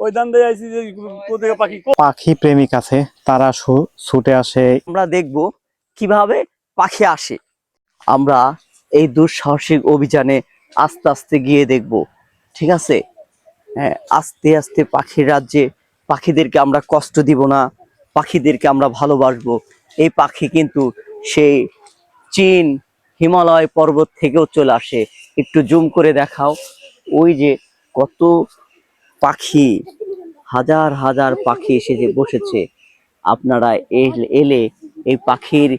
ওই দান দিয়ে আইছি যে কোথায় পাখি? পাখি প্রেমিক আছে তারা ছুটে আসে। আমরা দেখব কীভাবে পাখি আসে। আমরা এই দুঃসাহসিক অভিযানে আস্তে আস্তে গিয়ে দেখব ঠিক আছে? হ্যাঁ আস্তে আস্তে পাখির রাজ্যে পাখিদেরকে আমরা কষ্ট দিব না পাখিদেরকে আমরা ভালোবাসবো। এই পাখি কিন্তু সেই চীন হিমালয় পর্বত থেকেও চলে আসে। একটু জুম করে দেখাও। ওই যে কত পাখি, হাজার হাজার পাখি এসে যে বসেছে। আপনারা এল- এই পাখির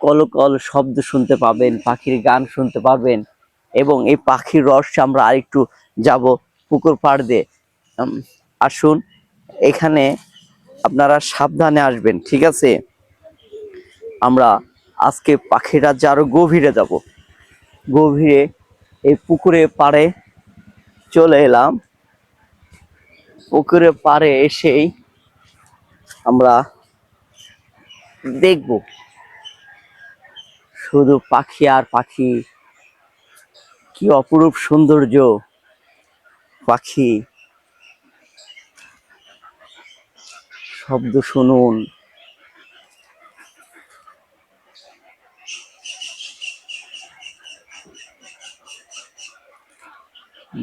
কলকল শব্দ শুনতে পাবেন, পাখির গান শুনতে পাবেন এবং এই পাখির রস আমরা আরেকটু যাব পুকুর পাড় দিয়ে। আসুন, এখানে আপনারা সাবধানে আসবেন, ঠিক আছে? আমরা আজকে পাখির রাজ্যে আরও গভীরে যাব। গভীরে এই পুকুরে পাড়ে চলে এলাম। পুকুরে পাড়ে এসেই আমরা দেখব। শুধু পাখি আর পাখি, কি অপরূপ সৌন্দর্য পাখি। শব্দ শুনুন।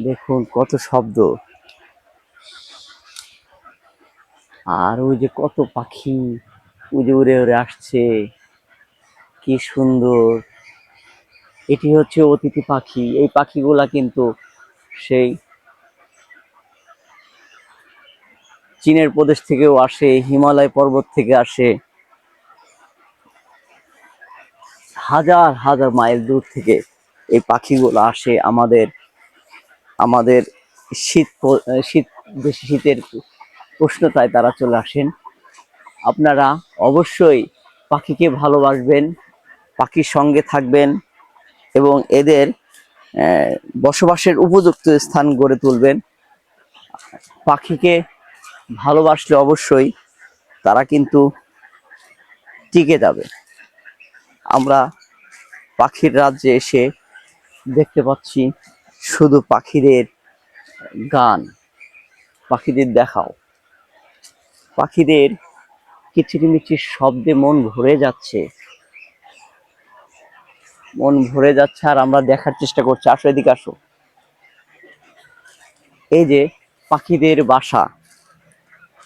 দেখুন কত শব্দ। আর ওই যে কত পাখি যে উড়ে উড়ে আসছে, কি সুন্দর। এটি হচ্ছে অতিথি পাখি, এই পাখিগুলা কিন্তু সেই চীনের প্রদেশ থেকেও আসে, হিমালয় পর্বত থেকে আসে। হাজার হাজার মাইল দূর থেকে এই পাখিগুলো আসে আমাদের আমাদের শীত শীত, বেশি শীতের উষ্ণতায় তারা চলে আসেন। আপনারা অবশ্যই পাখিকে ভালোবাসবেন, পাখির সঙ্গে থাকবেন এবং এদের বসবাসের উপযুক্ত স্থান গড়ে তুলবেন। পাখিকে ভালোবাসলে অবশ্যই তারা কিন্তু টিকে যাবে। আমরা পাখির রাজ্যে এসে দেখতে পাচ্ছি শুধু পাখিদের গান, পাখিদের দেখাও। পাখিদের কিচিরমিচির শব্দে মন ভরে যাচ্ছে। মন ভরে যাচ্ছে আর আমরা দেখার চেষ্টা করছি। আসো এদিকে আসো। এই যে পাখিদের বাসা।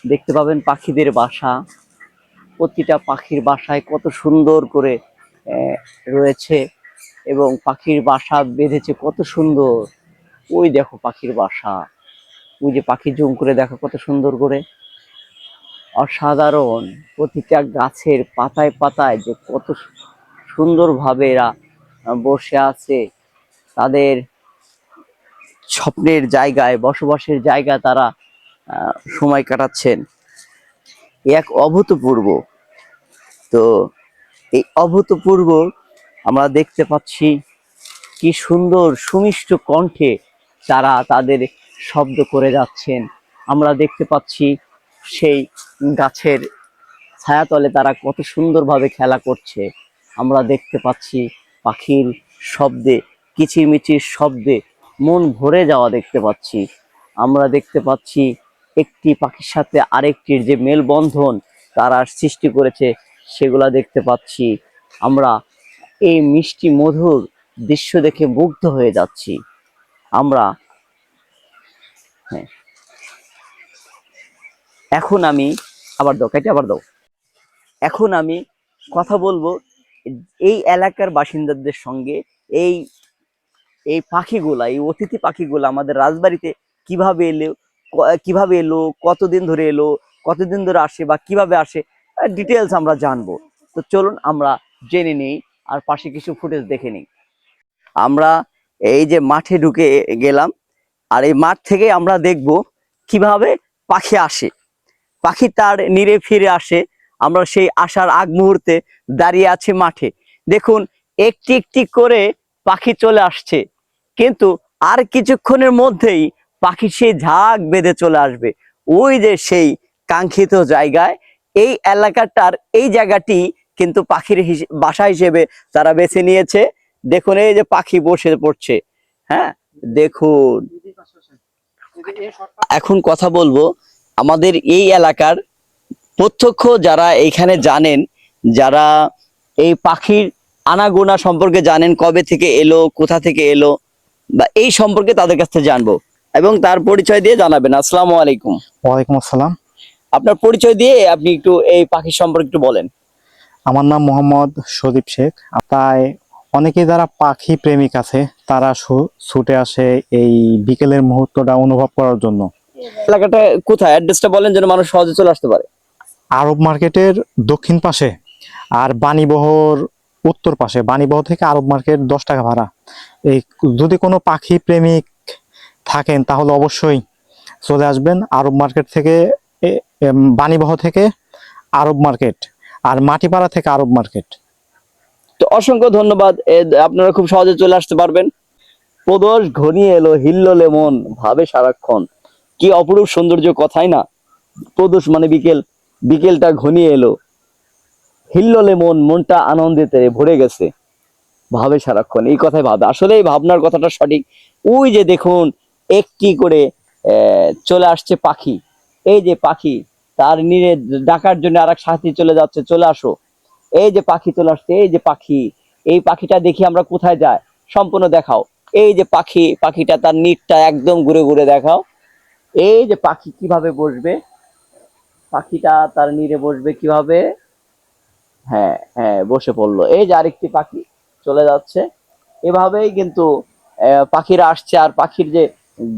দেখতে পাবেন পাখিদের বাসা। প্রতিটা পাখির বাসায় কত সুন্দর করে রয়েছে এবং পাখির বাসা বেঁধেছে কত সুন্দর। ওই দেখো পাখির বাসা। ওই যে পাখি জুম করে দেখো কত সুন্দর করে। অসাধারণ প্রতিটা গাছের পাতায় পাতায় যে কত সুন্দরভাবে এরা বসে আছে। তাদের স্বপ্নের জায়গায়, বসবাসের জায়গায় তারা সময় কাটাচ্ছেন। এক অভূতপূর্ব। তো এই অভূতপূর্ব আমরা দেখতে পাচ্ছি কি সুন্দর, সুমিষ্ট কণ্ঠে তারা তাদের শব্দ করে যাচ্ছেন। আমরা দেখতে পাচ্ছি সেই গাছের ছায়াতলে তারা কত সুন্দরভাবে খেলা করছে। আমরা দেখতে পাচ্ছি পাখির শব্দে, কিচিরমিচির শব্দে মন ভরে যাওয়া দেখতে পাচ্ছি। আমরা দেখতে পাচ্ছি একটি পাখির সাথে আরেকটির যে মেলবন্ধন তারা সৃষ্টি করেছে, সেগুলা দেখতে পাচ্ছি। আমরা এই মিষ্টি মধুর দৃশ্য দেখে মুগ্ধ হয়ে যাচ্ছি। আমরা হ্যাঁ এখন আমি আবার দাও, কেটে আবার দাও। এখন আমি কথা বলব এই এলাকার বাসিন্দাদের সঙ্গে এই এই পাখিগুলা, এই অতিথি পাখিগুলো আমাদের রাজবাড়িতে কীভাবে এলো কীভাবে এলো, কতদিন ধরে এলো, কতদিন ধরে আসে বা কীভাবে আসে ডিটেলস আমরা জানব। তো চলুন আমরা জেনে নিই আর পাশে কিছু ফুটেজ দেখে নিই। আমরা এই যে মাঠে ঢুকে গেলাম আর এই মাঠ থেকে আমরা দেখব কীভাবে পাখি আসে। পাখি তার নিরে ফিরে আসে। আমরা সেই আসার আগ মুহূর্তে দাঁড়িয়ে আছি মাঠে। দেখুন, একটি একটি করে পাখি চলে আসছে। কিন্তু আর কিছুক্ষণের মধ্যেই পাখি সেই ঝাঁক বেঁধে চলে আসবে। ওই যে সেই কাঙ্ক্ষিত জায়গায়, এই এলাকাটার এই জায়গাটি কিন্তু পাখির বাসা হিসেবে তারা বেছে নিয়েছে। দেখুন, এই যে পাখি বসে পড়ছে। হ্যাঁ দেখুন। এখন কথা বলব আমাদের এই এলাকার প্রত্যক্ষ যারা এখানে জানেন যারা এই পাখির আনাগোনা সম্পর্কে জানেন কবে থেকে এলো কোথা থেকে এলো বা এই সম্পর্কে তাদের কাছ থেকে জানব এবং তার পরিচয় দিয়ে জানাবেন। আসসালামু আলাইকুম। ওয়ালাইকুম আসসালাম। আপনার পরিচয় দিয়ে আপনি একটু এই পাখির সম্পর্কে একটু বলেন। আমার নাম মোহাম্মদ সদীপ শেখ। তাই অনেকে যারা পাখি প্রেমিক আছে তারা ছুটে আসে এই বিকেলের মুহূর্তটা অনুভব করার জন্য। এলাকাটা কোথায়? অ্যাড্রেসটা বলেন যেন মানুষ সহজে চলে আসতে পারে। আরব মার্কেটের দক্ষিণ পাশে আর বাণীবহর উত্তর পাশে। বাণীবহর থেকে আরব মার্কেট দশ টাকা ভাড়া। এই যদি কোনো পাখি প্রেমিক থাকেন তাহলে অবশ্যই চলে আসবেন আরব মার্কেট থেকে বাণীবহ থেকে আরব মার্কেট আর মাটিপাড়া থেকে আরব মার্কেট। তো অসংখ্য ধন্যবাদ। আপনারা খুব সহজে চলে আসতে পারবেন। প্রদোষ ঘনিয়ে এলো হিল্লোলে মন ভাবে সারাক্ষণ। কি অপরূপ সৌন্দর্য কথাই না। প্রদোষ মানে বিকেল, বিকেলটা ঘনিয়ে এলো। হিল্লোলে মন, মনটা আনন্দিতে ভরে গেছে। ভাবে সারাক্ষণ, এই কথাই ভাবে। আসলে এই ভাবনার কথাটা সঠিক। ওই যে দেখুন, একটি করে চলে আসছে পাখি। এই যে পাখি, তার নিরে ডাকার জন্য আর এক সাথী চলে যাচ্ছে, চলে আসো। এই যে পাখি চলে আসছে, এই যে পাখি। এই পাখিটা দেখি আমরা কোথায় যাই সম্পূর্ণ দেখাও। এই যে পাখি, পাখিটা তার নিটটা একদম ঘুরে ঘুরে দেখাও। এই যে পাখি কীভাবে বসবে? পাখিটা তার নিরে বসবে কীভাবে? হ্যাঁ হ্যাঁ বসে পড়ল। এই যে আরেকটি পাখি চলে যাচ্ছে। এভাবেই কিন্তু আহ, পাখিরা আসছে। আর পাখির যে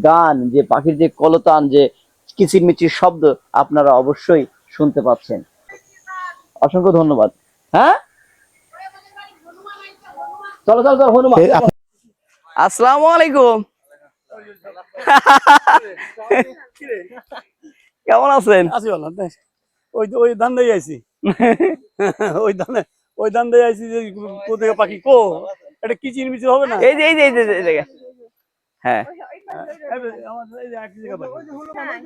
গান যে পাখির যে কলতান যে কিচিরমিচির শব্দ আপনারা অবশ্যই শুনতে পাচ্ছেন। অসংখ্য ধন্যবাদ। হ্যাঁ? চলো চলো চলো হনুমান। আসসালামু আলাইকুম। কেমন আছেন? আছি বলো ওই ওই ধান দিয়ে আইছি। ওই ধানে ওই ধান দিয়ে আইছি যে কোথেকে পাখি কো? এটা কিচির মিচির হবে না? এই যে এই যে এই যে, হ্যাঁ।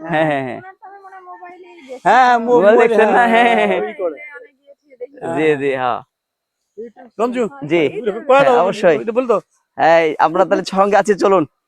হ্যাঁ হ্যাঁ হ্যাঁ। হ্যাঁ মোবাইল দেখছেন না? হ্যাঁ, হ্যাঁ, হ্যাঁ। জি জি হ্যাঁ। রঞ্জু জি। অবশ্যই। আমরা তাহলে সঙ্গে আছি চলুন।